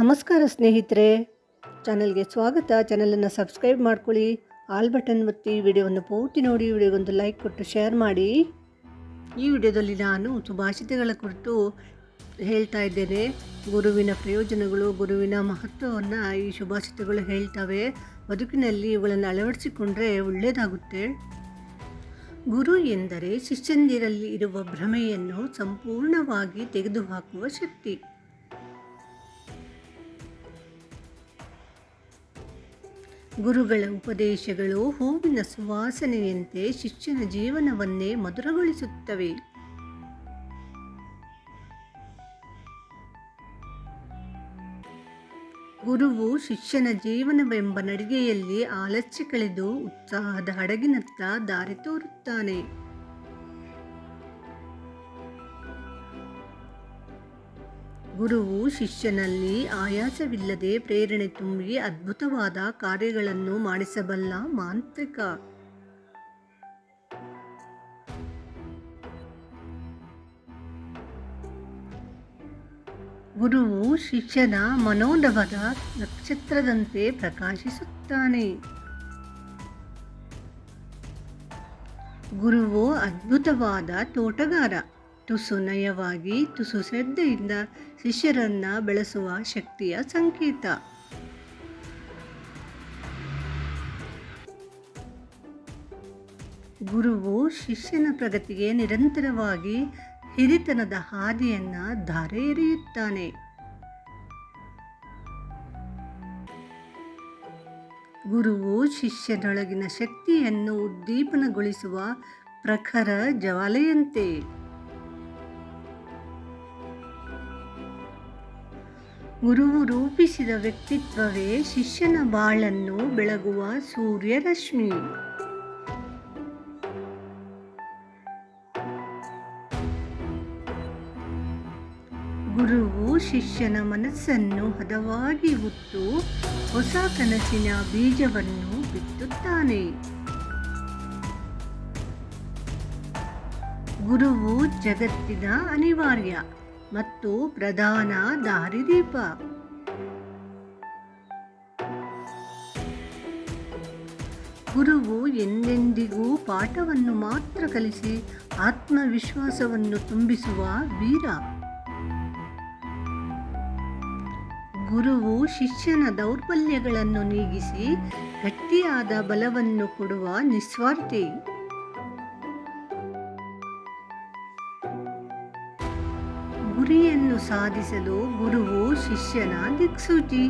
ನಮಸ್ಕಾರ ಸ್ನೇಹಿತರೆ. ಚಾನಲ್ಗೆ ಸ್ವಾಗತ. ಚಾನಲನ್ನು ಸಬ್ಸ್ಕ್ರೈಬ್ ಮಾಡ್ಕೊಳ್ಳಿ. ಆಲ್ ಬಟನ್ ಒತ್ತಿ ವಿಡಿಯೋವನ್ನು ಪೂರ್ತಿ ನೋಡಿ, ವಿಡಿಯೋಗೊಂದು ಲೈಕ್ ಕೊಟ್ಟು ಶೇರ್ ಮಾಡಿ. ಈ ವಿಡಿಯೋದಲ್ಲಿ ನಾನು ಸುಭಾಷಿತಗಳ ಕುರಿತು ಹೇಳ್ತಾ ಇದ್ದೇನೆ. ಗುರುವಿನ ಪ್ರಯೋಜನಗಳು, ಗುರುವಿನ ಮಹತ್ವವನ್ನು ಈ ಸುಭಾಷಿತಗಳು ಹೇಳ್ತವೆ. ಬದುಕಿನಲ್ಲಿ ಇವುಗಳನ್ನು ಅಳವಡಿಸಿಕೊಂಡ್ರೆ ಒಳ್ಳೆಯದಾಗುತ್ತೆ. ಗುರು ಎಂದರೆ ಶಿಷ್ಯಂದಿರಲ್ಲಿ ಇರುವ ಭ್ರಮೆಯನ್ನು ಸಂಪೂರ್ಣವಾಗಿ ತೆಗೆದುಹಾಕುವ ಶಕ್ತಿ. ಗುರುಗಳ ಉಪದೇಶಗಳು ಹೂವಿನ ಸುವಾಸನೆಯಂತೆ ಶಿಷ್ಯನ ಜೀವನವನ್ನೇ ಮಧುರಗೊಳಿಸುತ್ತವೆ. ಗುರುವು ಶಿಷ್ಯನ ಜೀವನವೆಂಬ ನಡಿಗೆಯಲ್ಲಿ ಆಲಸ್ಯ ಕಳೆದು ಉತ್ಸಾಹದ ಹಡಗಿನತ್ತ ದಾರಿ ತೋರುತ್ತಾನೆ. ಗುರುವು ಶಿಷ್ಯನಲ್ಲಿ ಆಯಾಸವಿಲ್ಲದೆ ಪ್ರೇರಣೆ ತುಂಬಿ ಅದ್ಭುತವಾದ ಕಾರ್ಯಗಳನ್ನು ಮಾಡಿಸಬಲ್ಲ ಮಾಂತ್ರಿಕ. ಗುರುವು ಶಿಷ್ಯನ ಮನೋಧವದ ನಕ್ಷತ್ರದಂತೆ ಪ್ರಕಾಶಿಸುತ್ತಾನೆ. ಗುರುವು ಅದ್ಭುತವಾದ ತೋಟಗಾರ. ತುಸು ನಯವಾಗಿ, ತುಸು ಶ್ರದ್ಧೆಯಿಂದ ಶಿಷ್ಯರನ್ನ ಬೆಳೆಸುವ ಶಕ್ತಿಯ ಸಂಕೇತ. ಗುರುವು ಶಿಷ್ಯನ ಪ್ರಗತಿಗೆ ನಿರಂತರವಾಗಿ ಹಿರಿತನದ ಹಾದಿಯನ್ನು ಧಾರೆ ಎರೆಯುತ್ತಾನೆ ಗುರುವು ಶಿಷ್ಯನೊಳಗಿನ ಶಕ್ತಿಯನ್ನು ಉದ್ದೀಪನಗೊಳಿಸುವ ಪ್ರಖರ ಜ್ವಾಲೆಯಂತೆ. ಗುರುವು ರೂಪಿಸಿದ ವ್ಯಕ್ತಿತ್ವವೇ ಶಿಷ್ಯನ ಬಾಳನ್ನು ಬೆಳಗುವ ಸೂರ್ಯರಶ್ಮಿ. ಗುರುವು ಶಿಷ್ಯನ ಮನಸ್ಸನ್ನು ಹದವಾಗಿ ಹುತ್ತು ಹೊಸ ಕನಸಿನ ಬೀಜವನ್ನು ಬಿತ್ತುತ್ತಾನೆ. ಗುರುವು ಜಗತ್ತಿನ ಅನಿವಾರ್ಯ. ಮತ್ತು ಪ್ರಧಾನ ದಾರಿದೀಪ. ಗುರುವು ಎಂದೆಂದಿಗೂ ಪಾಠವನ್ನು ಮಾತ್ರ ಕಲಿಸಿ ಆತ್ಮವಿಶ್ವಾಸವನ್ನು ತುಂಬಿಸುವ ವೀರ. ಗುರುವು ಶಿಷ್ಯನ ದೌರ್ಬಲ್ಯಗಳನ್ನು ನೀಗಿಸಿ ಗಟ್ಟಿಯಾದ ಬಲವನ್ನು ಕೊಡುವ ನಿಸ್ವಾರ್ಥಿ. ಗುರಿಯನ್ನು ಸಾಧಿಸಲು ಗುರುವು ಶಿಷ್ಯನ ದಿಕ್ಸೂಚಿ.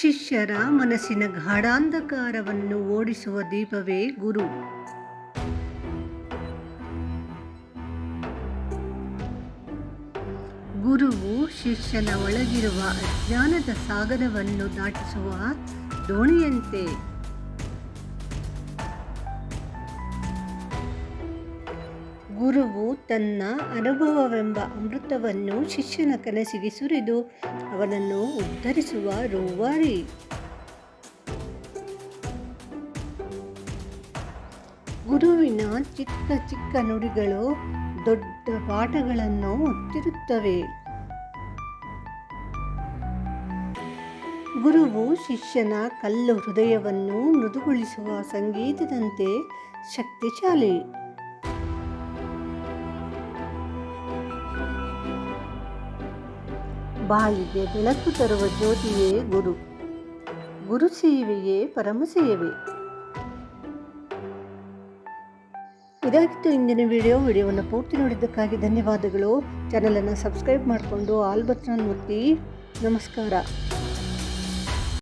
ಶಿಷ್ಯರ ಮನಸ್ಸಿನ ಗಾಢಾಂಧಕಾರವನ್ನು ಓಡಿಸುವ ದೀಪವೇ ಗುರು. ಗುರುವು ಶಿಷ್ಯನ ಒಳಗಿರುವ ಅಜ್ಞಾನದ ಸಾಗರವನ್ನು ದಾಟಿಸುವ ದೋಣಿಯಂತೆ. ಗುರುವು ತನ್ನ ಅನುಭವವೆಂಬ ಅಮೃತವನ್ನು ಶಿಷ್ಯನ ಕನಸಿಗೆ ಸುರಿದು ಅವನನ್ನು ಉದ್ಧರಿಸುವ ರೂವಾರಿ. ಗುರುವಿನ ಚಿಕ್ಕ ಚಿಕ್ಕ ನುಡಿಗಳು ದೊಡ್ಡ ಪಾಠಗಳನ್ನು ಹೊತ್ತಿರುತ್ತವೆ ಗುರುವು ಶಿಷ್ಯನ ಕಲ್ಲು ಹೃದಯವನ್ನು ಮೃದುಗೊಳಿಸುವ ಸಂಗೀತದಂತೆ ಶಕ್ತಿಶಾಲಿ. ಬಾಳಿಗೆ ಬೆಳಕು ತರುವ ಜ್ಯೋತಿಯೇ ಗುರು. ಗುರು ಸೇವೆಯೇ ಪರಮ ಸೇವೆ. ಇದಾಗಿತ್ತು ಇಂದಿನ ವಿಡಿಯೋ. ವಿಡಿಯೋವನ್ನು ಪೂರ್ತಿ ನೋಡಿದ್ದಕ್ಕಾಗಿ ಧನ್ಯವಾದಗಳು. ಚಾನಲನ್ನು ಸಬ್ಸ್ಕ್ರೈಬ್ ಮಾಡಿಕೊಂಡು ಆಲ್ ಬಟನ್ ನಮಸ್ಕಾರ.